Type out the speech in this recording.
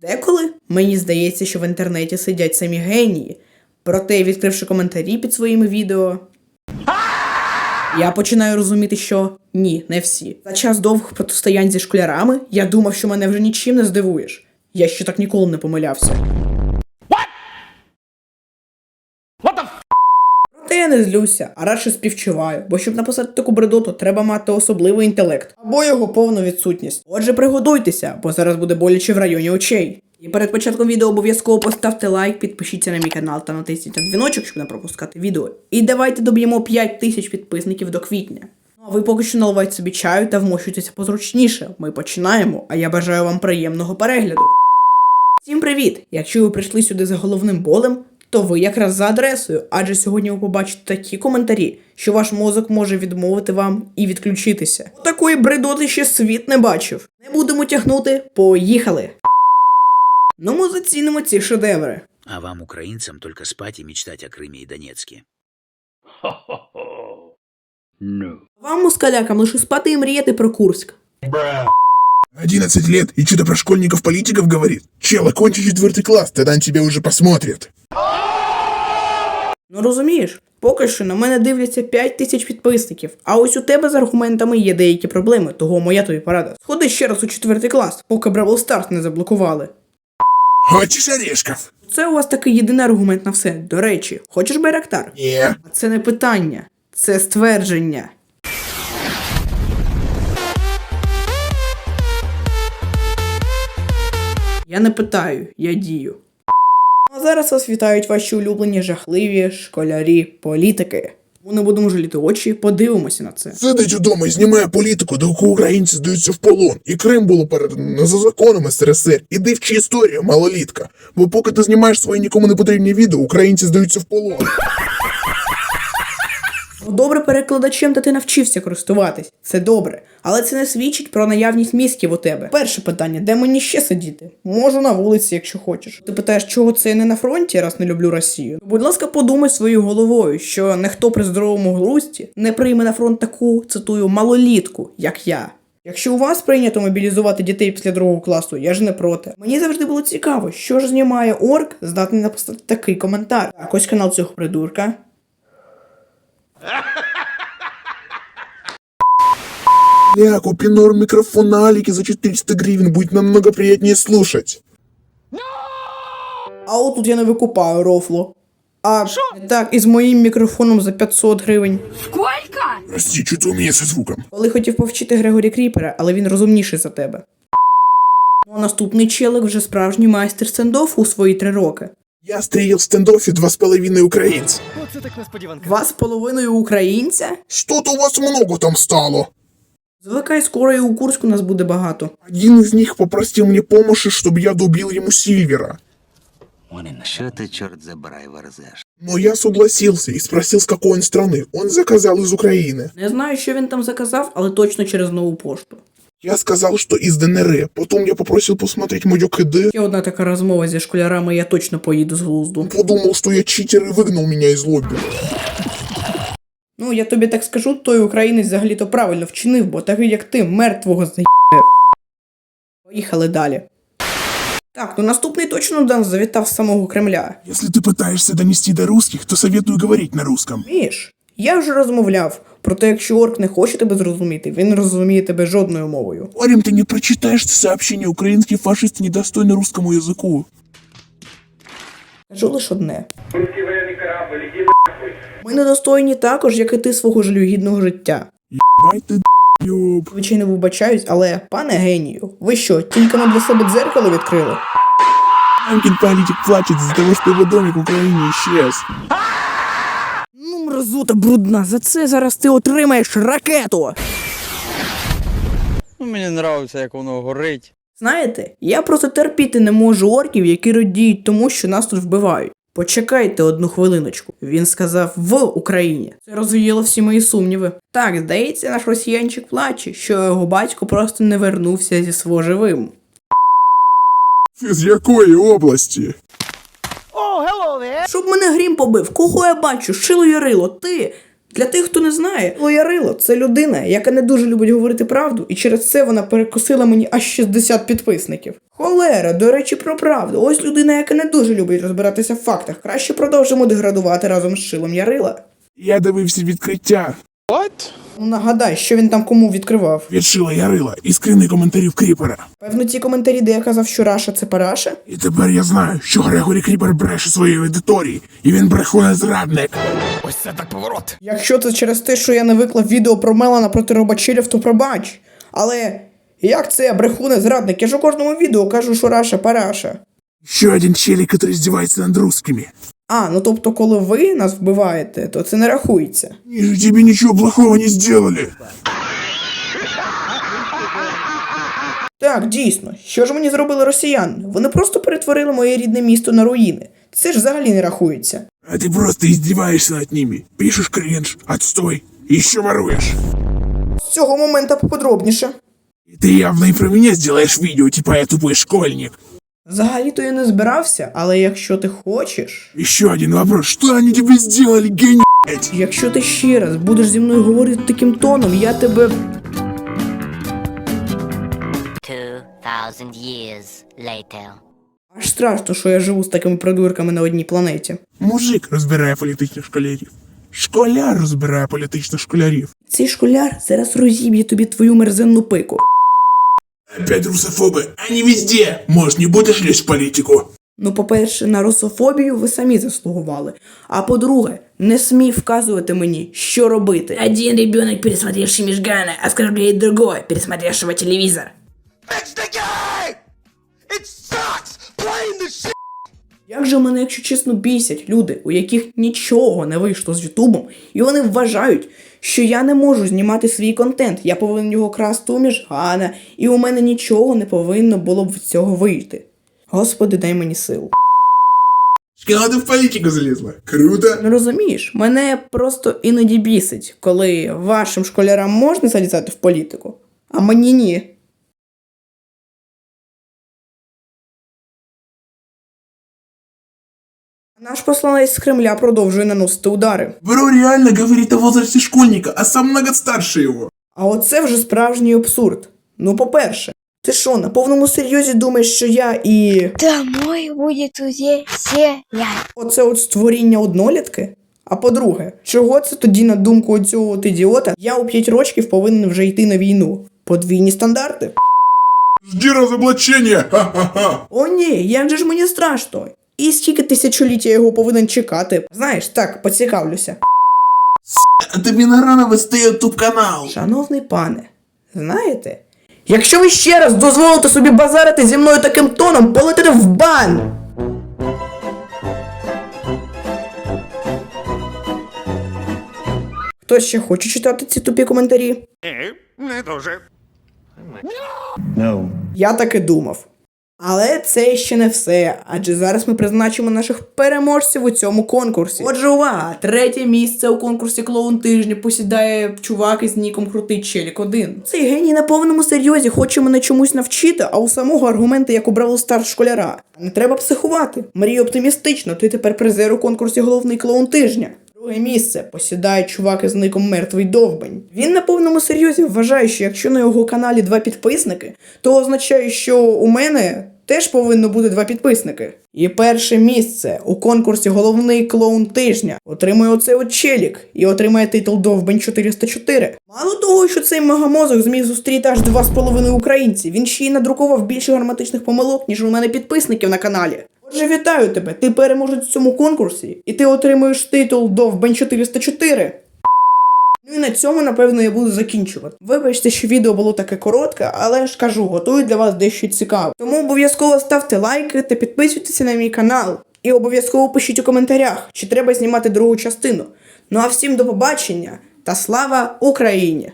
Деколи мені здається, що в інтернеті сидять самі генії. Проте, відкривши коментарі під своїми відео, я починаю розуміти, що ні, не всі. За час довгих протистоянь зі школярами я думав, що мене вже нічим не здивуєш. Я ще так ніколи не помилявся. Проте не злюся, а радше співчуваю, бо щоб написати таку бредоту, треба мати особливий інтелект або його повну відсутність. Отже, приготуйтеся, бо зараз буде боляче в районі очей. І перед початком відео обов'язково поставте лайк, підпишіться на мій канал та натисніть на дзвіночок, щоб не пропускати відео. І давайте доб'ємо 5 тисяч підписників до квітня. Ну а ви поки що наливайте собі чаю та вмощуйтеся позручніше. Ми починаємо, а я бажаю вам приємного перегляду. Всім привіт! Якщо ви прийшли сюди за головним болем, то ви якраз за адресою, адже сьогодні ви побачите такі коментарі, що ваш мозок може відмовити вам і відключитися. Такої бредоти ще світ не бачив. Не будемо тягнути, поїхали! Ну, ми зацінимо ці шедеври. А вам, украинцам, только спать и мечтать о Крыме и Донецке. Вам, москалякам, лише спати і мріяти про Курськ. 11 лет и что-то про школьников-политиков говорит. Чел, окончи четвертый класс, тогда он тебя уже посмотрит. Ну розумієш, поки що на мене дивляться 5 тисяч підписників, а ось у тебе з аргументами є деякі проблеми, того моя тобі порада. Сходи ще раз у четвертий клас, поки Бравл Старс не заблокували. Хочешь орешков? Це у вас такий єдиний аргумент на все. До речі, хочеш Байрактар? А це не питання, це ствердження. Я не питаю, я дію. А зараз вас вітають ваші улюблені жахливі школярі політики. Ми не будемо жаліти очі, подивимося на це. Сидить удома і знімає політику, доки українці здаються в полон. І Крим було передано за законом СРСР. Іди вчи історію, малолітка. Бо поки ти знімаєш свої нікому не потрібні відео, українці здаються в полон. Добре перекладачем та ти навчився користуватись. Це добре. Але це не свідчить про наявність мізків у тебе. Перше питання, де мені ще сидіти? Можу на вулиці, якщо хочеш. Ти питаєш, чого це я не на фронті, раз не люблю Росію. Будь ласка, подумай своєю головою, що ніхто при здоровому глузді не прийме на фронт таку, цитую, малолітку, як я. Якщо у вас прийнято мобілізувати дітей після другого класу, я ж не проти. Мені завжди було цікаво, що ж знімає орк, здатний написати такий коментар. Так, ось канал цього придурка. Ля, купи норм микрофон на Алике за 400 гривен, будет намного приятнее слушать. А от тут я не викупаю рофло. А так, із моїм мікрофоном за 500 гривень. Сколько? Прости, что-то у меня со звуком. Коли хотів повчити Грегорі Кріпера, але він розумніший за тебе. Ну а наступний челик вже справжній майстер стендофу у свої три роки. Я стрелил в стендофе два с половиной украинца. Оце так несподіванка. Два з половиною українця? Что-то у вас много там стало. Звикай, скоро і у Курську нас буде багато. Один из них попросил мне помощи, чтобы я добил ему Сильвера. Что ты, черт забирай, верзешь? Но я согласился и спросил, с какой он страны. Он заказал из Украины. Не знаю, що він там заказав, але точно через нову пошту. Я сказал, что из ДНР. Потом я попросил посмотреть мое КД. Ще одна така розмова зі школярами, я точно поїду з глузду. Он подумал, что я читер и выгнал меня из лобби. Ну, я тобі так скажу, той українець взагалі-то правильно вчинив, бо такий як ти, мертвого заїбе. Поїхали далі. Так, ну наступний точно до нас завітав з самого Кремля. Если ты пытаешься донести до русских, то советую говорить на русском. Міш, я вже розмовляв. Проте, якщо орк не хоче тебе зрозуміти, він не розуміє тебе жодною мовою. Парень, ты не прочитаешь сообщение, украинские фашисты недостойны русскому языку. Кажу лише одне. Ми недостойні також, як і ти свого жалюгідного життя. Бать ты д***ёб. Звичайно, вибачаюсь, але, пане генію, ви що, тільки нам для себе дзеркало відкрили? Мамкин политик плачет из-за того, что его домик в Украине исчез. Мразота брудна, за це зараз ти отримаєш ракету. Ну, мені подобається, як воно горить. Знаєте, я просто терпіти не можу орків, які радіють тому, що нас тут вбивають. Почекайте одну хвилиночку. Він сказав в Україні. Це розвіяло всі мої сумніви. Так, здається, наш росіянчик плаче, що його батько просто не вернувся зі свого живим. Из якої области? Щоб мене грім побив, кого я бачу? Шило Ярило, ти. Для тих, хто не знає, Лоярило це людина, яка не дуже любить говорити правду, і через це вона перекосила мені аж 60 підписників. Холера, до речі, про правду. Ось людина, яка не дуже любить розбиратися в фактах. Краще продовжимо деградувати разом з Шилом Ярила. Я дивився відкриття Ну нагадай, що він там кому відкривав. від Шила Ярила і скрини коментарів Кріпера. Певно, ті коментарі, де я казав, що Раша це параша. І тепер я знаю, що Грегорі Кріпер бреше своїй аудиторії, і він брехує зрадник. Ось це так поворот. Якщо це через те, що я не виклав відео про Мелана проти робачилів, то пробач. Але як це брехуне зрадник? Я ж у кожному відео кажу, що Раша параша. Ще один челік, який здівається над русскими. А, ну тобто, коли ви нас вбиваєте, то це не рахується. Они же тебе ничего плохого не сделали. Так, дійсно, що ж мені зробили росіяни? Вони просто перетворили моє рідне місто на руїни. Це ж взагалі не рахується. А ты просто издеваешься над ними. Пишешь кринж, отстой, и еще воруешь. З цього моменту поподробніше. И ты явно и про меня сделаешь видео, типа я тупой школьник. Взагалі-то я не збирався, але якщо ти хочеш, Еще один вопрос, что они тебе сделали, гений? блядь? якщо ти ще раз будеш зі мною говорити таким тоном, я тебе. 2,000 years later. Аж страшно, що я живу з такими придурками на одній планеті. Мужик розбирає політичних школярів. Школяр розбирає політичних школярів. Цей школяр зараз розіб'є тобі твою мерзенну пику. Опять русофобы, они везде. Может, не будешь лезть в политику? Ну, по-перше, на русофобію ви самі заслугували. А по-друге, не смій вказувати мені, що робити. Один ребенок, пересмотревший Мижгана, оскорбляет другой, пересмотревшего телевизор. Як же мене, якщо чесно, бісять люди, у яких нічого не вийшло з Ютубом, і вони вважають, що я не можу знімати свій контент, я повинен його красти у Міжгана, і у мене нічого не повинно було б від цього вийти. Господи, дай мені сил. Шкала, ты в политику залезла. Круто. Ну розумієш, мене просто іноді бісить, коли вашим школярам можна залізати в політику, а мені ні. Наш посланець з Кремля продовжує наносити удари. Бро реально говорит о возрасте школьника, а сам много старше его. А оце вже справжній абсурд. Ну, по-перше, ти що, на повному серйозі думаєш, що я і. Домой будет уже сеять. Оце от створіння однолітки? А по-друге, чого це тоді на думку цього от ідіота, я у 5 років повинен вже йти на війну? Подвійні стандарти. Жди разоблачения. Ха-ха-ха. О ні, як же ж мені страшно. І скільки тисячоліть я його повинен чекати? Знаєш, так, поцікавлюся. Это Виноградов СТ ютуб канал. Шановний пане, знаєте, якщо ви ще раз дозволите собі базарити зі мною таким тоном, полетите в бан! Хто ще хоче читати ці тупі коментарі? Не дуже. Я так і думав. Але це ще не все, адже зараз ми призначимо наших переможців у цьому конкурсі. Отже, увага! Третє місце у конкурсі клоун тижня посідає чувак із ніком Крутий Челік 1. Цей геній на повному серйозі хоче мене чомусь навчити, а у самого аргументи як у Бравл Стар школяра. Не треба психувати. Мрій оптимістично, ти тепер призер у конкурсі головний клоун тижня. Друге місце посідає чувак із ником Мертвий Довбень. Він на повному серйозі вважає, що якщо на його каналі два підписники, то означає, що у мене теж повинно бути два підписники. І перше місце у конкурсі Головний клоун тижня отримує оцей от челік і отримає титул Довбень 404. Мало того, що цей мегамозок зміг зустріти аж 2,5 українці, він ще й надрукував більше граматичних помилок, ніж у мене підписників на каналі. Отже, вітаю тебе! Ти переможець в цьому конкурсі, і ти отримуєш титул Довбень 404. Ну і на цьому, напевно, я буду закінчувати. Вибачте, що відео було таке коротке, але ж кажу, готую для вас дещо цікаве. Тому обов'язково ставте лайки та підписуйтеся на мій канал. І обов'язково пишіть у коментарях, чи треба знімати другу частину. Ну а всім до побачення та слава Україні!